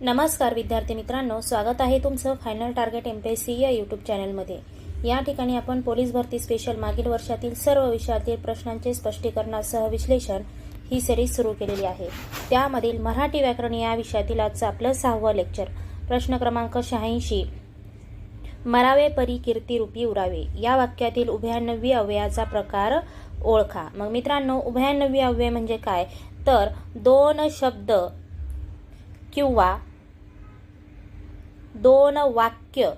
नमस्कार विद्यार्थी मित्रांनो स्वागत आहे तुमचं final target M P S C या यूट्यूब चॅनलमध्ये या ठिकाणी आपण पोलीस भरती स्पेशल मागील वर्षातील सर्व विषयातील प्रश्नांचे स्पष्टीकरणासह विश्लेषण ही सिरीज सुरू केलेली आहे. त्यामधील मराठी व्याकरण या विषयातील आजचं आपलं सहावं लेक्चर प्रश्न क्रमांक शहाऐंशी. मरावे परी कीर्तिरूपी उरावे. या वाक्यातील उभयान्नवी अव्ययाचा प्रकार ओळखा. मग मित्रांनो उभयान्नवी अव्यय म्हणजे काय? तर दोन शब्द किंवा दोन वाक्य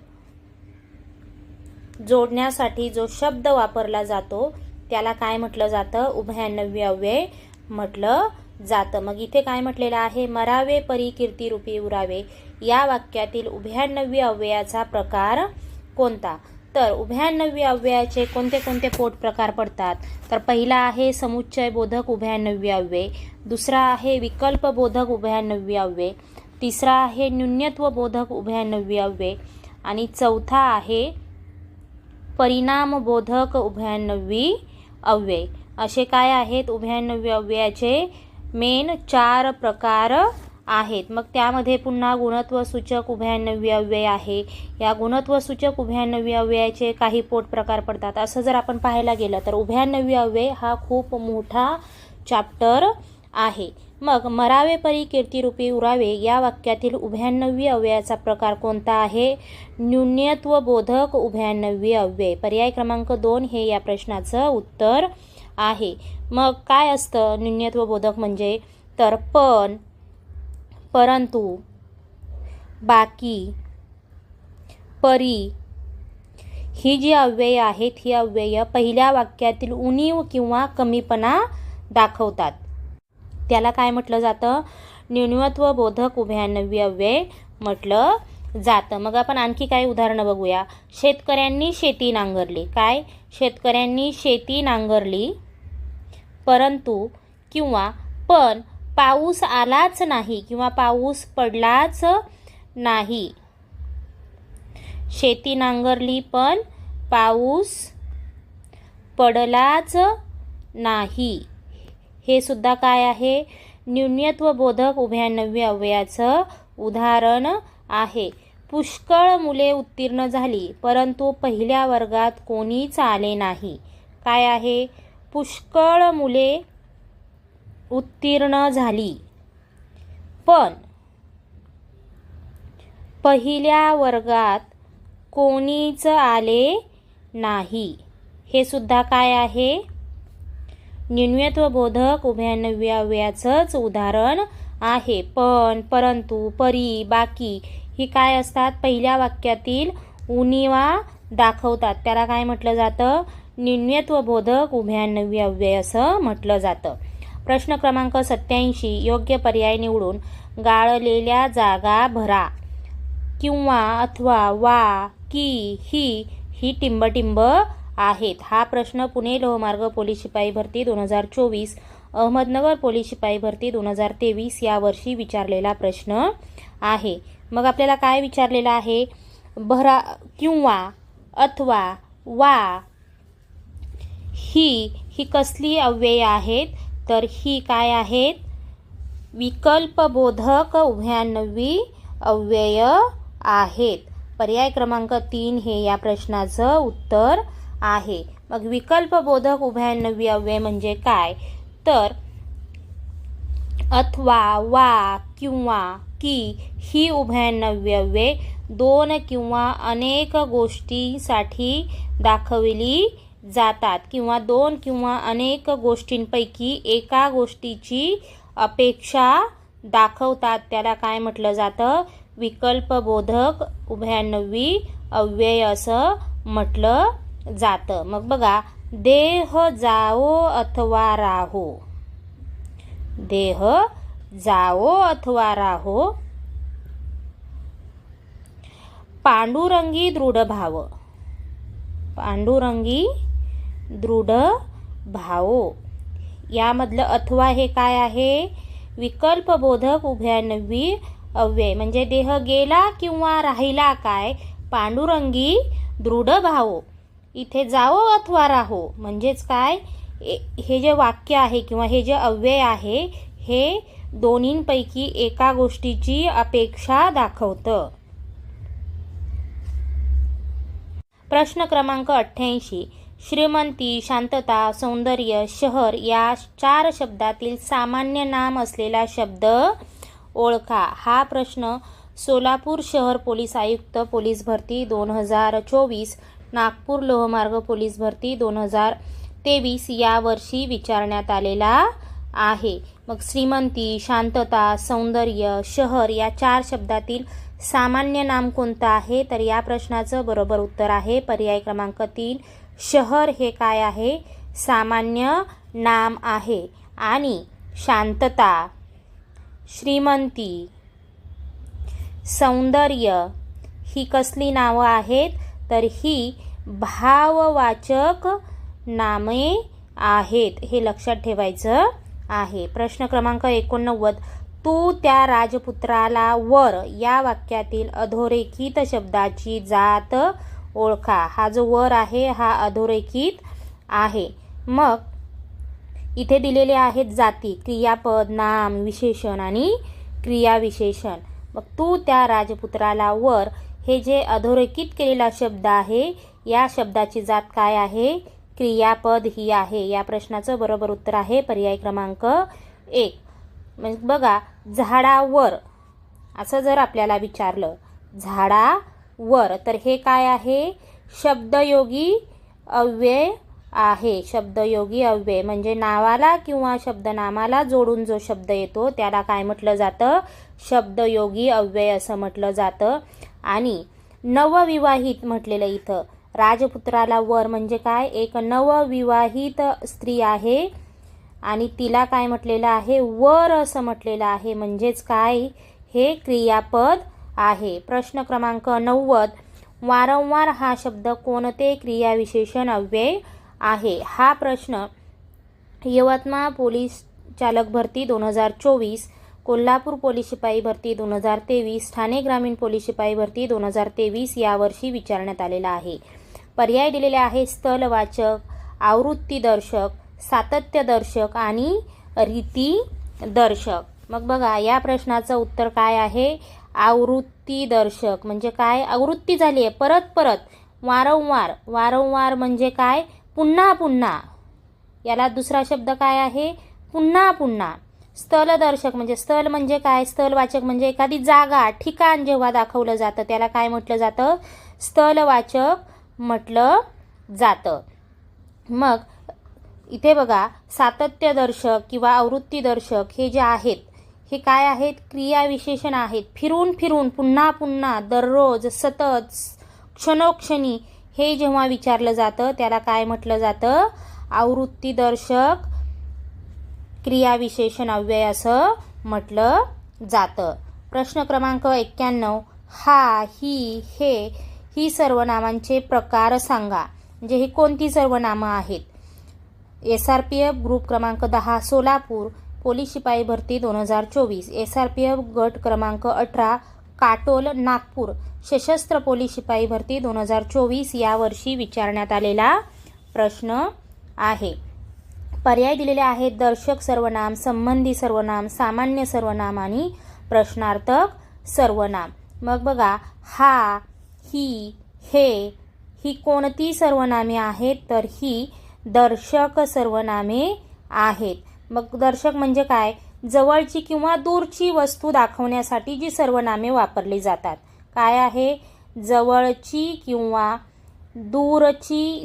जोडण्यासाठी जो शब्द वापरला जातो त्याला काय म्हटलं जातं? उभयान्नवी अव्यय म्हटलं जातं. मग इथे काय म्हटलेलं आहे? मरावे परी कीर्तिरूपी उरावे. या वाक्यातील उभयान्नवी अव्ययाचा प्रकार कोणता? तर उभयान्नवी अव्ययाचे कोणते कोणते पोट प्रकार पडतात? तर पहिला आहे समुच्चय बोधक उभयान्नवी अव्यय. दुसरा आहे विकल्प बोधक उभयान्नवी अव्यय. तिसरा आहे न्यून्यत्व बोधक उभयान्नवी आणि चौथा आहे परिणामबोधक बोधक अव्यय असे काय आहेत? उभयान्नवी अव्ययाचे मेन चार प्रकार आहेत. मग त्यामध्ये पुन्हा गुणत्वसूचक उभयान्नवी अव्यय आहे. या गुणत्वसूचक उभयान्नवी अव्ययाचे काही पोट प्रकार पडतात. असं जर आपण पाहायला गेलं तर उभयान्नवी अव्यय हा खूप मोठा चॅप्टर आहे. मग मरावे परी कीर्तिरूपी उरावे या वाक्यातील उभ्याण्णवी अव्ययाचा प्रकार कोणता आहे? न्यून्यत्व बोधक उभ्याण्णवी अव्यय पर्याय क्रमांक दोन हे या प्रश्नाचं उत्तर आहे. मग काय असतं? न्यून्यत्व बोधक म्हणजे? तर पण परंतु बाकी परी ही जी अव्यय आहेत ही अव्यय पहिल्या वाक्यातील उणीव किंवा कमीपणा दाखवतात. त्याला काय म्हटलं जातं? न्यूनत्व बोधक उभयान्नवी म्हटलं जातं. मग आपण आणखी काही उदाहरणं बघूया. शेतकऱ्यांनी शेती नांगरली. काय? शेतकऱ्यांनी शेती नांगरली परंतु किंवा पण पाऊस आलाच नाही किंवा पाऊस पडलाच नाही. शेती नांगरली पण पाऊस पडलाच नाही. हे सुद्धा काय आहे? न्यून्यत्व बोधक उभ्यानव्य अव्ययाचं उदाहरण आहे. पुष्कळ मुले उत्तीर्ण झाली परंतु पहिल्या वर्गात कोणीच आले नाही. काय आहे? पुष्कळ मुले उत्तीर्ण झाली. पण पहिल्या वर्गात कोणीच आले नाही. हे सुद्धा काय आहे? निन्वयत्वबोधक बोधक उदाहरण आहे. पण परंतु परी बाकी ही काय असतात? पहिल्या वाक्यातील उनिवा दाखवतात. त्याला काय म्हटलं जातं? निन्वयत्वबोधक बोधक असं म्हटलं जातं. प्रश्न क्रमांक सत्याऐंशी योग्य पर्याय निवडून गाळलेल्या जागा भरा. किंवा अथवा वा की ही ही टिंबटिंब आहेत. हा प्रश्न पुणे लोहमार्ग पोलीस शिपाई भरती दोन हजार चोवीस अहमदनगर पोलीस शिपाई भरती दोन हजार तेवीस या वर्षी विचारलेला प्रश्न आहे. मग आपल्याला काय विचारलेलं आहे? भरा किंवा अथवा वा ही ही कसली अव्यय आहेत? तर ही काय आहेत? विकल्पबोधक उभयान्नवी अव्यय आहेत. पर्याय क्रमांक तीन हे या प्रश्नाचं उत्तर आहे. मग विकल्पबोधक उभयान्नवी अव्यय म्हणजे काय? तर अथवा वा किंवा की ही उभयान्नवी अव्यय दोन किंवा अनेक गोष्टींसाठी दाखविली जातात किंवा दोन किंवा अनेक गोष्टींपैकी एका गोष्टीची अपेक्षा दाखवतात. त्याला काय म्हटलं जातं? विकल्पबोधक उभयान्नवी अव्यय असं म्हटलं जातं. मग बघा देह जाओ अथवा राहो. देह जाओ अथवा राहो. पांडुरंगी दृढ भाव. पांडुरंगी दृढ भावो. यामधलं अथवा हे काय आहे? विकल्पबोधक उभयान्नवी अव्यय. म्हणजे देह गेला किंवा राहिला काय? पांडुरंगी दृढ भावो. इथे जावो अथवा राहो. म्हणजेच काय? हे जे वाक्य आहे किंवा हे जे अव्यय आहे हे दोन्हींपैकी एका गोष्टीची अपेक्षा दाखवतं. प्रश्न क्रमांक अठ्ठ्याऐंशी. श्रीमंती शांतता सौंदर्य शहर या चार शब्दातील सामान्य नाम असलेला शब्द ओळखा. हा प्रश्न सोलापूर शहर पोलीस आयुक्त पोलीस भरती दोन हजार चोवीस नागपूर लोहमार्ग पोलीस भरती दोन हजार तेवीस या वर्षी विचारण्यात आलेला आहे. मग श्रीमंती शांतता सौंदर्य शहर या चार शब्दातील सामान्य नाम कोणतं आहे? तर या प्रश्नाचं बरोबर उत्तर आहे पर्याय क्रमांक तीन. शहर हे काय आहे? सामान्य नाम आहे. आणि शांतता श्रीमंती सौंदर्य ही कसली नावं आहेत? तर ही भाववाचक नामे आहेत हे लक्षात ठेवायचं आहे. प्रश्न क्रमांक एकोणनव्वद तू त्या राजपुत्राला वर या वाक्यातील अधोरेखित शब्दाची जात ओळखा. हा जो वर आहे हा अधोरेखित आहे. मग इथे दिलेले आहेत जाती क्रियापद नाम विशेषण आणि क्रियाविशेषण. मग तू त्या राजपुत्राला वर हे जे अधोरेखित केलेला शब्द आहे या शब्दाची जात काय आहे? क्रियापद ही आहे. या प्रश्नाचं बरोबर उत्तर आहे पर्याय क्रमांक एक. म्हणजे बघा झाडावर. असं जर आपल्याला विचारलं झाडावर तर हे काय आहे? शब्दयोगी अव्यय आहे. शब्दयोगी अव्यय म्हणजे नावाला किंवा शब्दनामाला जोडून जो शब्द येतो त्याला काय म्हटलं जातं? शब्दयोगी अव्यय असं म्हटलं जातं. आणि नवविवाहित म्हटलेलं इथं. राजपुत्राला वर म्हणजे काय? एक नवविवाहित स्त्री आहे. आणि तिला काय म्हटलेलं आहे? वर असं म्हटलेलं आहे. म्हणजेच काय? हे क्रियापद आहे. प्रश्न क्रमांक नव्वद. वारंवार हा शब्द कोणते क्रियाविशेषण अव्यय आहे? हा प्रश्न यवतमाळ पोलीस चालक भरती दोन हजार चोवीस कोल्हापूर पोलीस शिपाई भरती दोन हजार तेवीस ठाणे ग्रामीण पोलीस शिपाई भरती दोन हजार तेवीस यावर्षी विचारण्यात आलेला आहे. पर्याय दिलेले आहे स्थलवाचक आवृत्तीदर्शक सातत्यदर्शक आणि रीतीदर्शक मग बघा या प्रश्नाचं उत्तर काय आहे? आवृत्तीदर्शक म्हणजे काय? आवृत्ती झाली आहे. परत परत. वारंवार. वारंवार म्हणजे काय? पुन्हा पुन्हा. याला दुसरा शब्द काय आहे? पुन्हा पुन्हा. स्थलदर्शक म्हणजे स्थल म्हणजे काय? स्थलवाचक म्हणजे एखादी जागा ठिकाण जेव्हा दाखवलं जातं त्याला काय म्हटलं जातं? स्थलवाचक म्हटलं जातं. मग इथे बघा सातत्यदर्शक किंवा आवृत्तीदर्शक हे जे आहेत हे काय आहेत? क्रियाविशेषण आहेत. फिरून फिरून पुन्हा पुन्हा दररोज सतत क्षणोक्षणी हे जेव्हा विचारलं जातं त्याला काय म्हटलं जातं? आवृत्तीदर्शक क्रियाविशेषण अव्यय असं म्हटलं जातं. प्रश्न क्रमांक एक्क्याण्णव. हा ही हे ही सर्वनामांचे प्रकार सांगा म्हणजे ही कोणती सर्वनामं आहेत? S R P F group क्रमांक दहा सोलापूर पोलीस शिपाई भरती दोन हजार चोवीस. एस आर पी एफ गट क्रमांक अठरा काटोल नागपूर सशस्त्र पोलीस शिपाई भरती दोन हजार चोवीस यावर्षी विचारण्यात आलेला प्रश्न आहे. पर्याय दिलेले आहेत. दर्शक सर्वनाम संबंधी सर्वनाम सामान्य सर्वनाम आणि प्रश्नार्थक सर्वनाम. मग बघा हा ही हे ही कोणती सर्वनामे आहेत? तर ही दर्शक सर्वनामे आहेत. मग दर्शक म्हणजे काय? जवळची किंवा दूरची वस्तू दाखवण्यासाठी जी सर्वनामे वापरली जातात. काय आहे? जवळची किंवा दूरची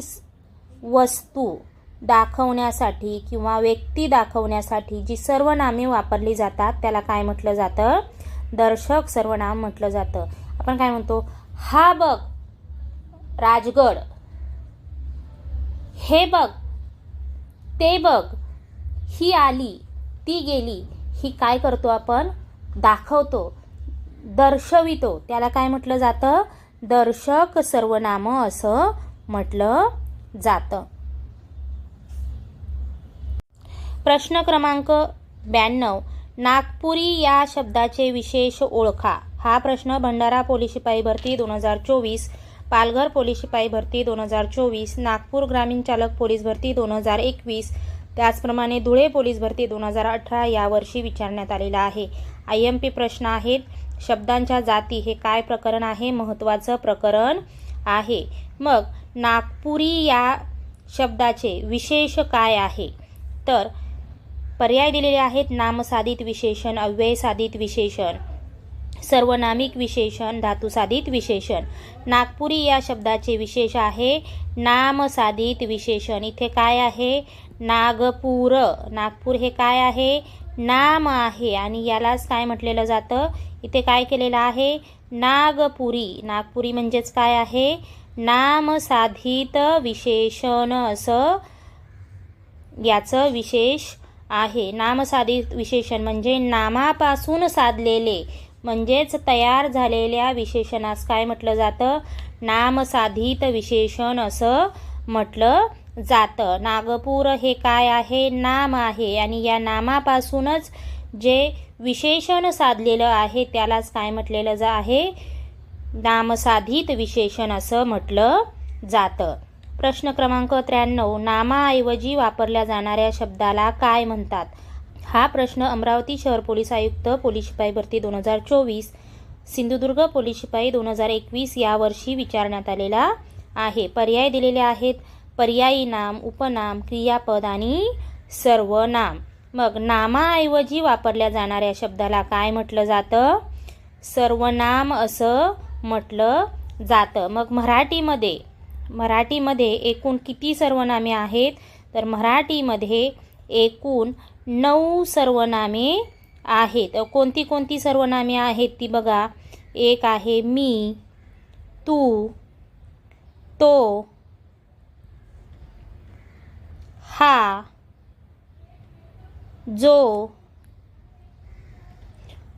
वस्तू. दाखवण्यासाठी किंवा व्यक्ती दाखवण्यासाठी जी सर्वनामे वापरली जातात त्याला काय म्हटलं जातं? दर्शक सर्वनाम म्हटलं जातं. आपण काय म्हणतो? हा बघ राजगड. हे बघ ते बघ ही आली ती गेली ही काय करतो आपण? दाखवतो दर्शवितो. त्याला काय म्हटलं जातं? दर्शक सर्वनाम असं म्हटलं जातं. प्रश्न क्रमांक ब्याण्णव. नागपुरी या शब्दाचे विशेष ओळखा. हा प्रश्न भंडारा पोलीस शिपाई भरती दोन हजार चोवीस पालघर पोलीस शिपाई भरती दोन हजार चोवीस नागपूर ग्रामीण चालक पोलीस भरती दोन हजार एकवीस त्याचप्रमाणे धुळे पोलीस भरती दोन हजार अठरा यावर्षी विचारण्यात आलेला आहे. आय एम पी प्रश्न आहेत शब्दांच्या जाती हे काय प्रकरण आहे? महत्त्वाचं प्रकरण आहे. मग नागपुरी या शब्दाचे विशेष काय आहे? तर पर्याय दिलेले आहेत. नामसाधित विशेषण अव्यय साधित विशेषण सर्वनामिक विशेषण धातुसाधित विशेषण. नागपुरी या शब्दाचे विशेष आहे. नामसाधित विशेषण. इथे काय आहे? नागपूर. नागपूर हे काय आहे? नाम आहे. आणि यालाच काय म्हटलेलं जातं? इथे काय केलेलं आहे? नागपुरी. नागपुरी म्हणजेच काय आहे? नामसाधित विशेषण असं याचं विशेष आहे. नामसाधित विशेषण म्हणजे नामापासून साधलेले म्हणजेच तयार झालेल्या विशेषणास काय म्हटलं जातं? नामसाधित विशेषण असं म्हटलं जातं. नागपूर हे काय आहे? नाम आहे. आणि या नामापासूनच जे विशेषण साधलेलं आहे त्यालाच काय म्हटलेलं जा आहे? नामसाधित विशेषण असं म्हटलं जातं. प्रश्न क्रमांक त्र्याण्णव नामाऐवजी वापरल्या जाणाऱ्या शब्दाला काय म्हणतात? हा प्रश्न अमरावती शहर पोलीस आयुक्त पोलीस शिपाई भरती दोन हजार चोवीस सिंधुदुर्ग पोलीस शिपाई दोन हजार एकवीस यावर्षी विचारण्यात आलेला आहे. पर्याय दिलेले आहेत. पर्यायी नाम उपनाम क्रियापद आणि सर्वनाम. मग नामाऐवजी वापरल्या जाणाऱ्या शब्दाला काय म्हटलं जातं? सर्वनाम असं म्हटलं जातं. मग मराठीमध्ये मराठीमध्ये एकूण किती सर्वनामे आहेत? तर मराठीमध्ये एकूण नऊ सर्वनामे आहेत. कोणती कोणती सर्वनामे आहेत ती बघा. एक आहे मी तू तो हा जो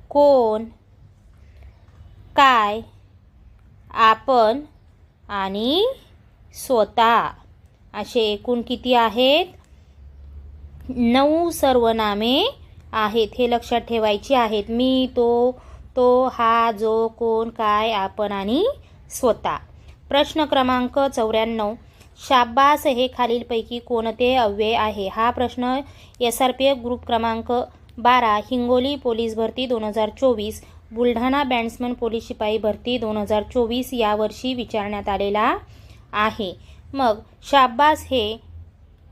कोण काय आपण आणि स्वतः. असे एकूण किती आहेत? नऊ सर्वनामे आहेत हे लक्षात ठेवायची आहेत. मी तो तो हा जो कोण काय आपण आणि स्वतः. प्रश्न क्रमांक चौऱ्याण्णव. शाब्बास हे खालीलपैकी कोणते अव्यय आहे? हा प्रश्न S R P F group क्रमांक बारा हिंगोली पोलीस भरती दोन हजार चोवीस बुलढाणा बँड्समन पोलीस शिपाई भरती दोन हजार चोवीस यावर्षी विचारण्यात आलेला आहे. मग शाब्बास हे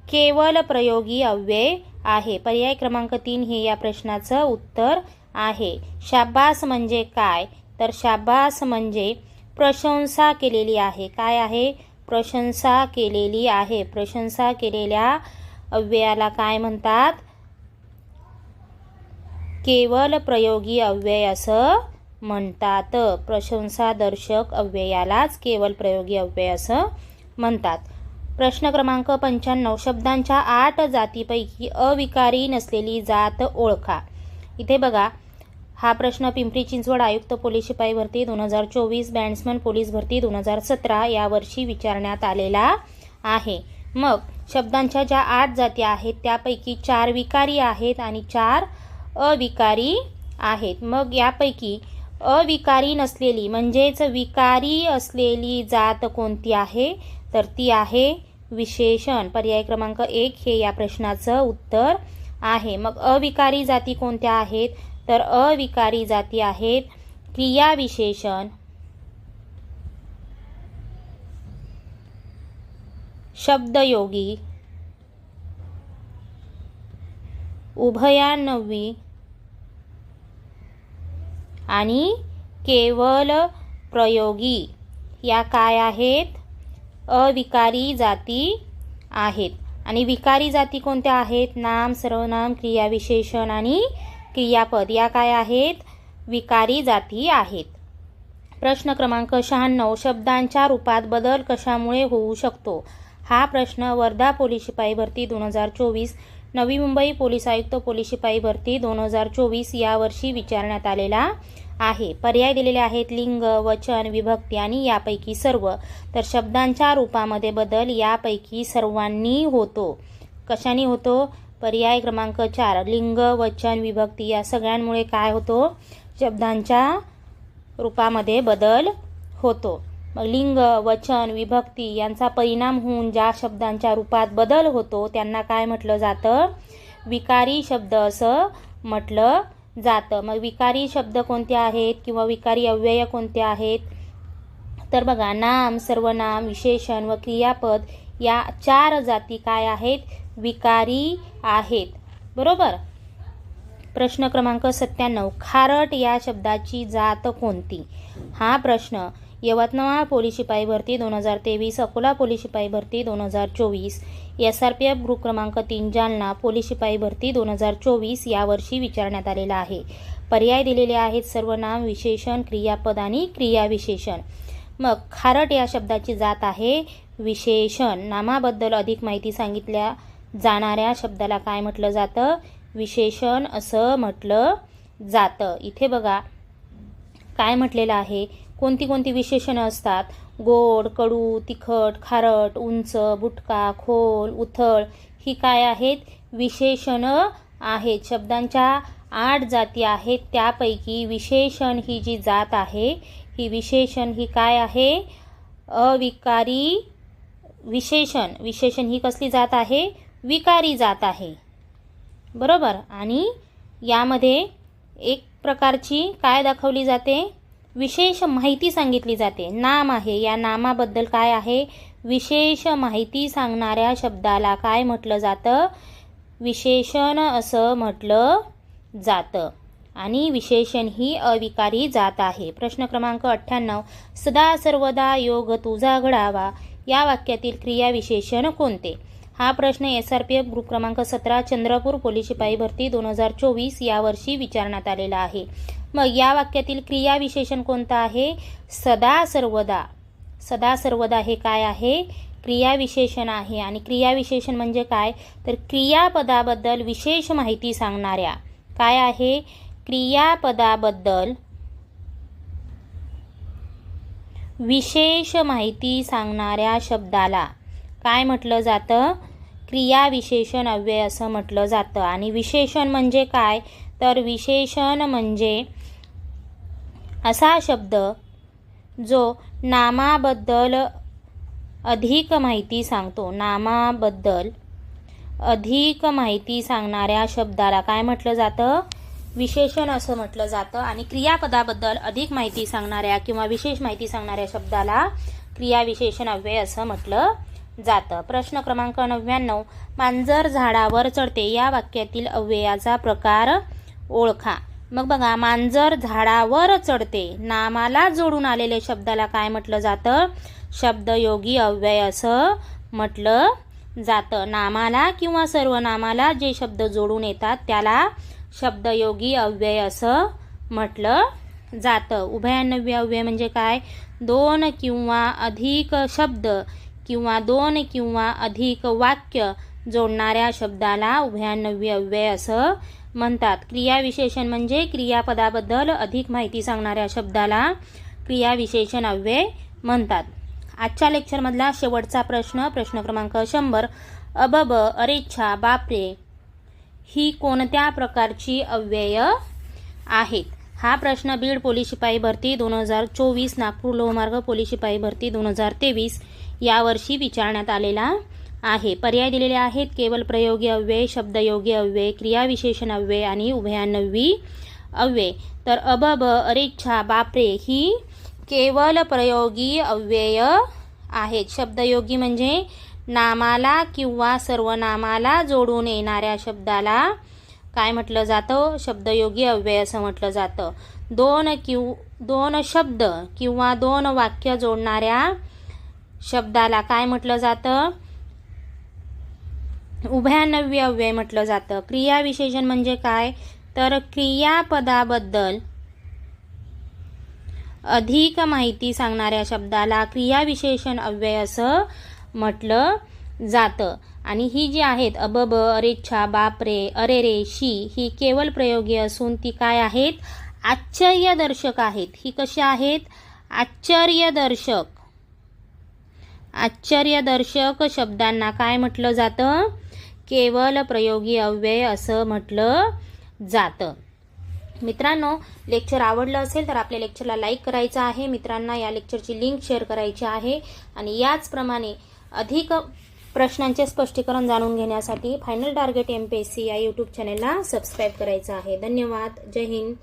केवळ प्रयोगी अव्यय आहे. पर्याय क्रमांक तीन हे या प्रश्नाचं उत्तर आहे. शाब्बास म्हणजे काय? तर शाब्बास म्हणजे प्रशंसा केलेली आहे. काय आहे? प्रशंसा केलेली आहे. प्रशंसा केलेल्या अव्ययाला काय म्हणतात? केवळ प्रयोगी अव्यय असं म्हणतात. प्रशंसादर्शक अव्ययालाच केवळ प्रयोगी अव्यय असं म्हणतात. प्रश्न क्रमांक पंच्याण्णव शब्दांच्या आठ जातीपैकी अविकारी नसलेली जात ओळखा. इथे बघा हा प्रश्न पिंपरी चिंचवड आयुक्त पोलीस शिपाई भरती दोन हजार चोवीस बँड्समन पोलीस भरती दोन हजार सतरा यावर्षी विचारण्यात आलेला आहे. मग शब्दांच्या ज्या आठ जाती आहेत त्यापैकी चार विकारी आहेत आणि चार अविकारी आहेत. मग यापैकी अविकारी नसलेली म्हणजेच विकारी असलेली जात कोणती आहे? तर ती आहे विशेषण. पर्याय क्रमांक एक हे या प्रश्नाचं उत्तर आहे. मग अविकारी जाती कोणत्या आहेत? तर अविकारी जाती आहेत क्रियाविशेषण शब्दयोगी. उभयान्नवी आणि केवल प्रयोगी. या काय आहेत? अविकारी जाती आहेत. आणि विकारी जाती कोणत्या आहेत? नाम सर्वनाम क्रियाविशेषण आणि क्रियापद. या काय आहेत? विकारी जाती आहेत. प्रश्न क्रमांक शहाण्णव. शब्दांच्या रूपात बदल कशामुळे होऊ शकतो? हा प्रश्न वर्धा पोलीस शिपाई भरती दोन हजार चोवीस नवी मुंबई पोलीस आयुक्त पोलीस शिपाई भरती दोन हजार चोवीस यावर्षी विचारण्यात आलेला आहे. पर्याय दिलेले आहेत लिंग वचन विभक्ती आणि यापैकी सर्व. तर शब्दांच्या रूपामध्ये बदल यापैकी सर्वांनी होतो. कशाने होतो? पर्याय क्रमांक चार लिंग वचन विभक्ती या सगळ्यांमुळे काय होतो? शब्दांच्या रूपामध्ये बदल होतो. लिंग वचन विभक्ती यांचा परिणाम होऊन ज्या शब्दांच्या रूपात बदल होतो त्यांना काय म्हटलं जातं? विकारी शब्द असं म्हटलं जातं. मग विकारी शब्द कोणते आहेत किंवा विकारी अव्यय कोणते आहेत? तर बघा नाम सर्वनाम विशेषण व क्रियापद या चार जाती काय आहेत? विकारी आहेत. बरोबर? प्रश्न क्रमांक सत्त्याण्णव. खारट या शब्दाची जात कोणती? हा प्रश्न. यवतमाळ पोलीस शिपाई भरती दोन हजार तेवीस अकोला पोलीस शिपाई भरती दोन हजार चोवीस S R P F group क्रमांक तीन जालना पोलीस शिपाई भरती दोन हजार चोवीस यावर्षी विचारण्यात आलेला आहे. पर्याय दिलेले आहेत सर्व नाम विशेषण क्रियापद आणि क्रियाविशेषण. मग खारट या शब्दाची जात आहे विशेषण. नामाबद्दल अधिक माहिती सांगितल्या जाणाऱ्या शब्दाला काय म्हटलं जातं? विशेषण असं म्हटलं जातं. इथे बघा काय म्हटलेलं आहे? कोणती कोणती विशेषणं असतात? गोड कडू तिखट खारट उंच बुटका खोल उथळ ही काय आहेत? विशेषणं आहेत. शब्दांच्या आठ जाती आहेत. त्यापैकी विशेषण ही जी जात आहे ही विशेषण ही काय आहे? अविकारी विशेषण. विशेषण ही कसली जात आहे? विकारी जात आहे. बरोबर? आणि यामध्ये एक प्रकारची काय दाखवली जाते? विशेष माहिती सांगितली जाते. नाम आहे. या नामाबद्दल काय आहे? विशेष माहिती सांगणाऱ्या शब्दाला काय म्हटलं जातं? विशेषण असं म्हटलं जातं. आणि विशेषण ही अविकारी जात आहे. प्रश्न क्रमांक अठ्ठ्याण्णव. सदा सर्वदा योग तुझा घडावा. या वाक्यातील क्रियाविशेषण कोणते? हा प्रश्न S R P F group क्रमांक सतरा चंद्रपूर पोलीस शिपाई भरती दोन हजार चोवीस यावर्षी विचारण्यात आलेला आहे. मग या वाक्यातील क्रियाविशेषण कोणतं आहे? सदा सर्वदा. सदा सर्वदा हे काय आहे? क्रियाविशेषण आहे. आणि क्रियाविशेषण म्हणजे काय? तर क्रियापदाबद्दल विशेष माहिती सांगणाऱ्या. काय आहे? क्रियापदाबद्दल विशेष माहिती सांगणाऱ्या शब्दाला. काय म्हटलं जातं? क्रियाविशेषण अव्यय असं म्हटलं जातं. आणि विशेषण म्हणजे काय? तर विशेषण म्हणजे असा शब्द जो नामाबद्दल अधिक माहिती सांगतो. नामाबद्दल अधिक माहिती सांगणाऱ्या शब्दाला काय म्हटलं जातं? विशेषण असं म्हटलं जातं. आणि क्रियापदाबद्दल अधिक माहिती सांगणाऱ्या किंवा विशेष माहिती सांगणाऱ्या शब्दाला क्रियाविशेषण अव्यय असं म्हटलं जातं. प्रश्न क्रमांक नव्याण्णव मांजर झाडावर चढते. या वाक्यातील अव्ययाचा प्रकार ओळखा. मग बघा मांजर झाडावर चढते. नामाला जोडून आलेले शब्दाला काय म्हटलं जातं? शब्दयोगी अव्यय असं म्हटलं जातं. नामाला किंवा सर्वनामाला जे शब्द जोडून येतात त्याला शब्दयोगी अव्यय असं म्हटलं जातं. उभयान्नव्य अव्यय म्हणजे काय? दोन किंवा अधिक शब्द किंवा दोन किंवा अधिक वाक्य जोडणाऱ्या शब्दाला उभयान्नव्य अव्यय असं म्हणतात. क्रियाविशेषण म्हणजे क्रियापदाबद्दल अधिक माहिती सांगणाऱ्या शब्दाला क्रियाविशेषण अव्यय म्हणतात. आजच्या लेक्चरमधला शेवटचा प्रश्न प्रश्न क्रमांक शंभर. अबब अरेच्छा बापरे ही कोणत्या प्रकारची अव्यय आहेत? हा प्रश्न बीड पोलीस शिपाई भरती दोन हजार चोवीस नागपूर लोहमार्ग पोलीस शिपाई भरती दोन हजार तेवीस यावर्षी विचारण्यात आलेला आहे. पर्याय दिलेले आहेत. केवळ प्रयोगी अव्यय शब्दयोगी अव्यय क्रियाविशेषण अव्यय आणि उभयानवी अव्यय. तर अबब अरेच्छा बापरे ही केवळ प्रयोगी अव्यय आहेत. शब्दयोगी म्हणजे नामाला किंवा सर्वनामाला जोडून येणाऱ्या शब्दाला काय म्हटलं जातं? शब्दयोगी अव्यय असं म्हटलं जातं. दोन किव दोन शब्द किंवा दोन वाक्य जोडणाऱ्या शब्दाला काय म्हटलं जातं? उभयान्नव्य अव्यय म्हटलं जातं. क्रियाविशेषण म्हणजे काय? तर क्रियापदाबद्दल अधिक माहिती सांगणाऱ्या शब्दाला क्रियाविशेषण अव्यय असं म्हटलं जातं. आणि ही जी आहेत अबब अरेच्छा बापरे अरे रे शी ही केवळ प्रयोगी असून ती काय आहेत? आश्चर्यदर्शक आहेत. ही कशी आहेत? आश्चर्यदर्शक. आश्चर्यदर्शक शब्दांना काय म्हटलं जातं? केवल प्रयोगी अव्यय असं म्हटलं जातं. मित्रांनो लेक्चर आवडलं असेल तर आपल्या लेक्चरला लाईक करायचं आहे. मित्रांना या लेक्चरची लिंक शेअर करायची आहे. आणि याचप्रमाणे अधिक प्रश्नांचे स्पष्टीकरण जाणून घेण्यासाठी final target M P S C या यूट्यूब चॅनेलला सबस्क्राईब करायचं आहे. धन्यवाद. जय हिंद.